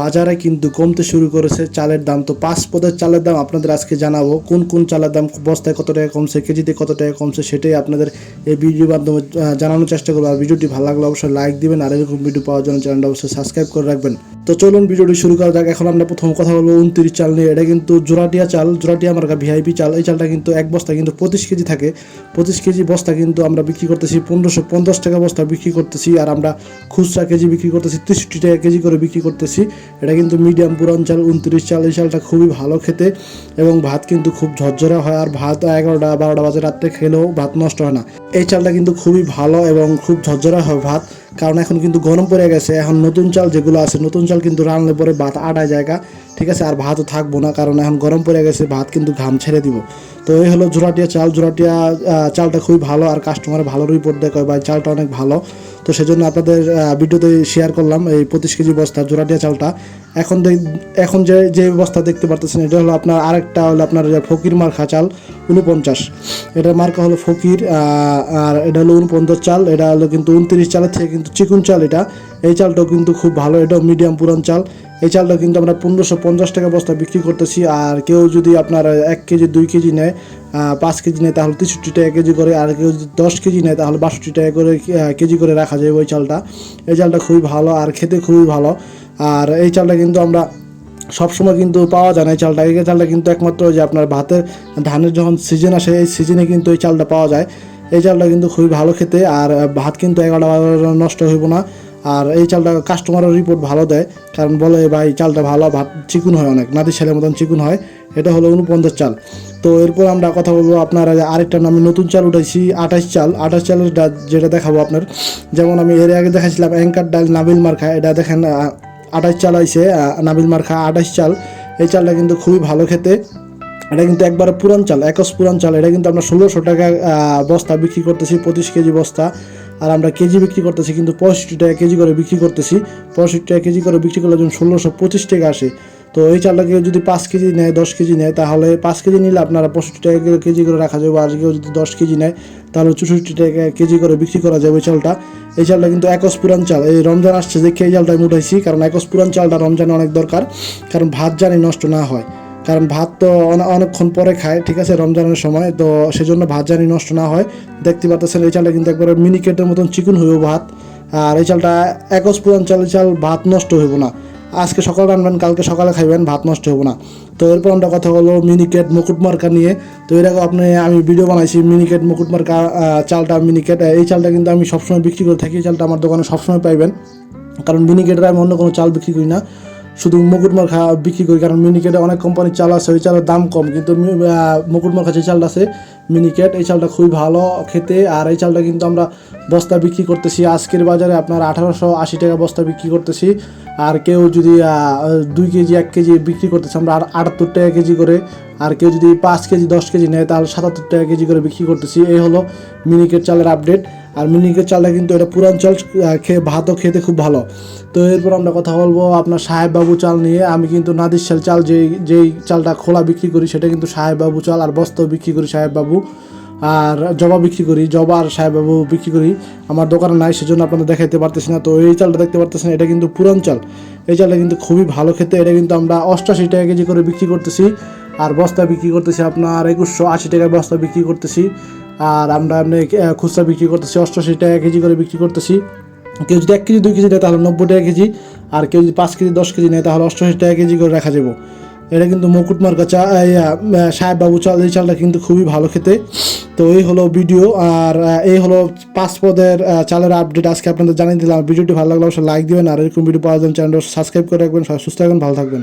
বাজারে কিন্তু কমতে শুরু করেছে চালের দাম। তো পাঁচ পদের চালের দাম আপনাদের আজকে জানাব। কোন কোন চালের দাম বস্তায় কত টাকা কমছে, কেজিতে কত টাকা কমছে, সেটাই আপনাদের এই ভিডিওর মাধ্যমে জানানোর চেষ্টা করব। আর ভিডিওটি ভালো লাগলে অবশ্যই লাইক দিবেন, আর এরকম ভিডিও পাওয়ার জন্য চ্যানেলটা অবশ্যই সাবস্ক্রাইব করে রাখবেন। তো চলুন ভিডিওটি শুরু করা যাক। এখন আমরা প্রথম কথা বলব উনত্রিশ চাল নিয়ে। এটা কিন্তু জোড়াটিয়া চাল, জোড়াটিয়া মার্কা ভিআইপি চাল। এই চালটা কিন্তু এক বস্তা কিন্তু পঁচিশ কেজি থাকে। পঁচিশ কেজি বস্তা কিন্তু আমরা বিক্রি করতেছি, পনেরোশো পঞ্চাশ টাকা বস্তা বিক্রি করতেছি। আর আমরা খুচরা কেজি বিক্রি করতেছি, তেষট্টি টাকা কেজি করে বিক্রি করতেছি। এটা কিন্তু মিডিয়াম, পুরান চাল, উনত্রিশ চাল, এই চালটা খুবই ভালো খেতে এবং ভাত কিন্তু খুব ঝরঝরা হয় আর ভাত এগারোটা, বারোটা বাজে রাত্রে খেলেও ভাত নষ্ট হয় না। এই চালটা কিন্তু খুবই ভালো এবং খুব ঝরঝরা হয় ভাত, কারণ এখন কিন্তু গরম পড়ে গেছে। এখন নতুন চাল যেগুলো আছে, নতুন চাল কিন্তু রান্নার পরে ভাত আটায় জায়গা, ঠিক আছে? আর ভাতও থাকব না, কারণ এখন গরম পড়ে গেছে, ভাত কিন্তু ঘাম ছেড়ে দিব। তো এই হলো জোড়াটিয়া চাল। জোড়াটিয়া চালটা খুবই ভালো আর কাস্টমার ভালো রিপোর্ট কয় ভাই, চালটা অনেক ভালো। তো সেজন্য আপনাদের ভিডিওতে শেয়ার করলাম এই পঁচিশ কেজি বস্তা, জোড়াটিয়া চালটা। এখন এখন যে যে বস্তা দেখতে পারতেছেন, এটা হলো আপনার আরেকটা হলো আপনার ফকির মার্কা চাল উনপঞ্চাশ এটার মার্কা হলো ফকির আর এটা হলো উনপঞ্চাশ চাল, এটা হলো কিন্তু উনত্রিশ চালের থেকে কিন্তু চিকুন চাল এটা। এই চালটাও কিন্তু খুব ভালো, এটাও মিডিয়াম পুরান চাল। এই চালটা কিন্তু আমরা পনেরোশো পঞ্চাশ টাকা বস্তা বিক্রি করতেছি, আর কেউ যদি আপনার এক কেজি, দুই কেজি নেয় পাঁচ কেজি নেয়, তাহলে তেষট্টি টাকা কেজি করে, আর কেউ দশ কেজি নেয়, তাহলে বাষট্টি টাকা করে কেজি করে রাখা যায় ওই চালটা। এই চালটা খুবই ভালো আর খেতে খুবই ভালো। আর এই চালটা কিন্তু আমরা সবসময় কিন্তু পাওয়া যায় না এই চালটা। এই চালটা কিন্তু একমাত্র যে আপনার ভাতের ধানের যখন সিজন আসে, এই সিজনে কিন্তু এই চালটা পাওয়া যায়। এই চালটা কিন্তু খুবই ভালো খেতে, আর ভাত কিন্তু এগারোটা নষ্ট হইব না। আর এই চালটা কাস্টমারের রিপোর্ট ভালো দেয়, কারণ বলে, ভাই, চালটা ভালো, ভাত চিকুন হয় অনেক নাতি ছেলের মতন চিকুন হয়। এটা হলো উনপঞ্চাশ চাল। তো এরপর আমরা কথা বলব আপনার আরেকটা আমি নতুন চাল উঠাইছি আঠাশ চাল। আঠাশ চালের যেটা দেখাবো আপনার, যেমন আমি এর আগে দেখাইছিলাম, অ্যাঙ্কার ডাল নাবিল মার্কা এটা দেখেন আঠাশ চাল আইছে নাবিল মার্কা আঠাশ চাল। এই চালটা কিন্তু খুবই ভালো খেতে। এটা কিন্তু একবারে পুরান চাল একস পুরান চাল। এটা কিন্তু আমরা ষোলোশো টাকা বস্তা বিক্রি করতেছি, পঁচিশ কেজি বস্তা। আর আমরা কেজি বিক্রি করতেছি, কিন্তু পঁয়ষট্টি টাকা কেজি করে বিক্রি করতেছি। পঁয়ষট্টি টাকা কেজি করে বিক্রি করলে যখন ষোলোশো পঁচিশ টাকা আসে। তো এই চালটা কেউ যদি পাঁচ কেজি নেয়, দশ কেজি নেয়, তাহলে পাঁচ কেজি নিলে আপনারা পঁয়ষট্টি টাকা কেজি করে রাখা যাবে। আর কেউ যদি দশ কেজি নেয়, তাহলে চৌষট্টি টাকা কেজি করে বিক্রি করা যাবে এই চালটা। এই চালটা কিন্তু একস পুরান চাল। এই রমজান আসছে, দেখে এই চালটা আমি উঠাইছি, কারণ একস পুরান চালটা রমজানে অনেক দরকার। কারণ ভাত জানি নষ্ট না হয়। কারণ ভাত তো অনেকক্ষণ পরে খায়, ঠিক আছে, রমজানের সময়। তো সেজন্য ভাত জানি নষ্ট না হয়। দেখতে পাচ্ছেন এই চালটা কিন্তু একবারে মিনিকেটের মতন চিকুন হইব ভাত। আর এই চালটা একশ পুরান চাল চাল ভাত নষ্ট হইব না। আজকে সকালে রানবেন কালকে সকালে খাইবেন, ভাত নষ্ট হইব না। তো এরপর আমরা কথা বলব মিনিকেট মুকুট মার্কা নিয়ে। তো এর আগে আপনি, আমি ভিডিও বানাইছি মিনিকেট মুকুট মার্কা চালটা মিনিকেট এই চালটা কিন্তু আমি সবসময় বিক্রি করে থাকি, এই চালটা আমার দোকানে সবসময় পাইবেন। কারণ মিনিকেটের আমি অন্য কোনো চাল বিক্রি করি না। শুধু মুকুট মার্কা বিক্রি করি কারণ মিনিকেটে অনেক কোম্পানির চাল আছে ওই চালের দাম কম। কিন্তু মি- আহ, মুকুট যে চালটা আছে মিনিকেট এই চালটা খুবই ভালো খেতে। আর এই চালটা কিন্তু আমরা বস্তা বিক্রি করতেছি। আজকের বাজারে আপনার আঠারোশো আশি টাকা বস্তা বিক্রি করতেছি। আর কেউ যদি দুই কেজি এক কেজি বিক্রি করতেছে আমরা আটাত্তর টাকা কেজি করে। আর কেউ যদি পাঁচ কেজি দশ কেজি নেয় তাহলে সাতাত্তর টাকা কেজি করে বিক্রি করতেছি। এই হলো মিনিকেট চালের আপডেট আর মিনিকেট চালটা কিন্তু এটা পুরান চাল খেয়ে ভাতও খেতে খুব ভালো। তো এরপর আমরা কথা বলব আপনার সাহেব বাবু চাল নিয়ে। আমি কিন্তু নাদির চাল চাল যেই যেই চালটা খোলা বিক্রি করি সেটা কিন্তু সাহেব বাবু চাল আর বস্তাও বিক্রি করি সাহেব বাবু। আর জবা বিক্রি করি, জবা আর সাহেববাবু বিক্রি করি। আমার দোকানে নাই, সেজন্য আপনাদের দেখাইতে পারতেছি না। তো এই চালটা দেখতে পারতেছি না এটা কিন্তু পুরান চাল। এই চালটা কিন্তু খুবই ভালো খেতে, এটা কিন্তু আমরা অষ্টাশি টাকা কেজি করে বিক্রি করতেছি। আর বস্তা বিক্রি করতেছি আপনার একুশশো আশি টাকায় বস্তা বিক্রি করতেছি। আর আমরা এমনি খুচরা বিক্রি করতেছি অষ্টাশি টাকা কেজি করে বিক্রি করতেছি। কেউ যদি এক কেজি, দুই কেজি নেয়, তাহলে নব্বই টাকা কেজি। আর কেউ যদি পাঁচ কেজি, দশ কেজি নেয়, তাহলে অষ্টাশি টাকা কেজি করে রাখা যাব। এটা কিন্তু মুকুট মার্কা চা সাহেব বাবু চাল এই চালটা কিন্তু খুবই ভালো খেতে। তো এই হলো ভিডিও, আর এই হলো পাঁচ পদের চালের আপডেট আজকে আপনাদের জানিয়ে দিলাম। ভিডিওটি ভালো লাগলে অবশ্যই লাইক দিবেন, আর এরকম ভিডিও পাওয়ার জন্য চ্যানেলটা সাবস্ক্রাইব করে রাখবেন। সুস্থ থাকবেন, ভালো থাকবেন।